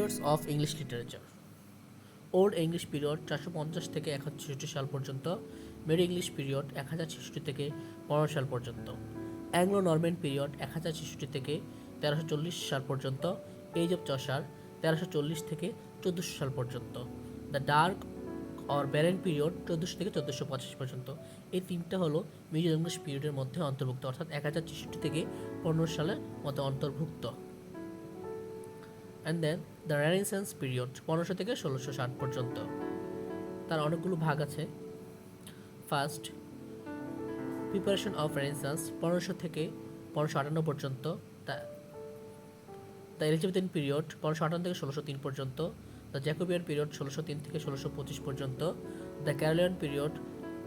Periods of English literature old English period চারশো পঞ্চাশ থেকে এক হাজার ছেষট্টি সাল পর্যন্ত মিড ইংলিশ পিরিয়ড এক হাজার ছেষট্টি থেকে পনেরো সাল পর্যন্ত অ্যাংলো নরম্যান পিরিয়ড এক হাজার ছেষট্টি থেকে তেরোশো চল্লিশ সাল পর্যন্ত এজ অফ চষার তেরোশো চল্লিশ থেকে চোদ্দোশো সাল পর্যন্ত the dark or barren period চোদ্দোশো থেকে চোদ্দোশো পঁচাশি পর্যন্ত। এই তিনটা হলো মিডিয়াম ইংলিশ পিরিয়ডের মধ্যে অন্তর্ভুক্ত, অর্থাৎ এক হাজার ছেষট্টি থেকে পনেরো সালের মধ্যে অন্তর্ভুক্ত। And then the renaissance period পনেরোশো থেকে ষোলোশো ষাট পর্যন্ত। তার অনেকগুলো ভাগ আছে। ফার্স্ট প্রিপারেশন অফ রেনেসান্স পনেরোশো থেকে পনেরোশো আটান্ন পর্যন্ত। দ্য এলিজাবেথিন পিরিয়ড পনেরোশো আটান্ন থেকে ষোলোশো তিন পর্যন্ত। দ্য জ্যাকোবিয়ান পিরিয়ড ষোলোশো তিন থেকে ষোলোশো পঁচিশ পর্যন্ত। দ্য ক্যারোলিয়ান পিরিয়ড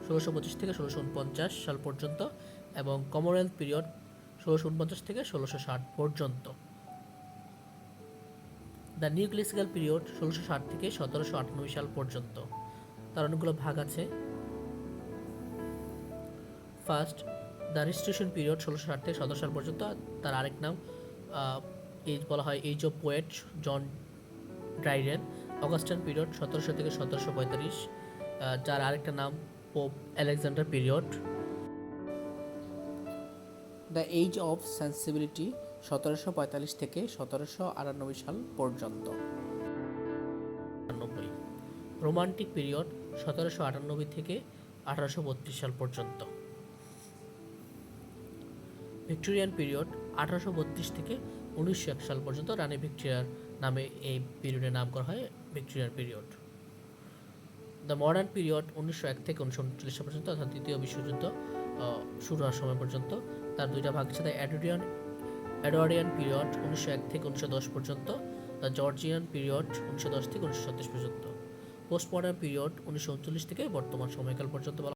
ষোলোশো পঁচিশ থেকে ষোলোশো উনপঞ্চাশ সাল পর্যন্ত। এবং কমনওয়েলথ পিরিয়ড ষোলোশো উনপঞ্চাশ থেকে ষোলোশো ষাট পর্যন্ত। দ্য নিউ পিরিয়ড ষোলোশো ষাট থেকে সতেরোশো আটানব্বই সাল পর্যন্ত। তার অনেকগুলো ভাগ আছে। ফার্স্ট দ্য রেজিস্ট্রেশন পিরিয়ড ষোলোশো ষাট থেকে সতেরো সাল পর্যন্ত। তার আরেক নাম এজ বলা হয় age of poet John Dryden Augustan period সতেরোশো থেকে সতেরোশো পঁয়তাল্লিশ। যার আরেকটা নাম Pope Alexander period. The age of sensibility সতেরোশো পঁয়তাল্লিশ থেকে সতেরোশো আটানব্বই সাল পর্যন্ত। রোমান্টিক পিরিয়ড সতেরোশো আটানব্বই থেকে আঠারোশো বত্রিশ সাল পর্যন্ত। ভিক্টোরিয়ান পিরিয়ড আঠারোশো বত্রিশ থেকে উনিশশো এক সাল পর্যন্ত রানী ভিক্টোরিয়ার নামে এই পিরিয়ডের নাম করা হয় Victorian period. The modern period উনিশশো এক থেকে উনিশশো উনচল্লিশ পর্যন্ত, অর্থাৎ দ্বিতীয় বিশ্বযুদ্ধ শুরু হওয়ার সময় পর্যন্ত, তার দুইটা ভাগ আছে দ্য অ্যাডোরিয়ান অ্যাডোয়ারিয়ান পিরিয়ড উনিশশো এক থেকে উনিশশো দশ পর্যন্ত, দ্য জর্জিয়ান পিরিয়ড উনিশশো দশ থেকে উনিশশো ছত্রিশ পর্যন্ত। পোস্ট মডার্ন পিরিয়ড উনিশশো উনচল্লিশ থেকে বর্তমান সময়কাল পর্যন্ত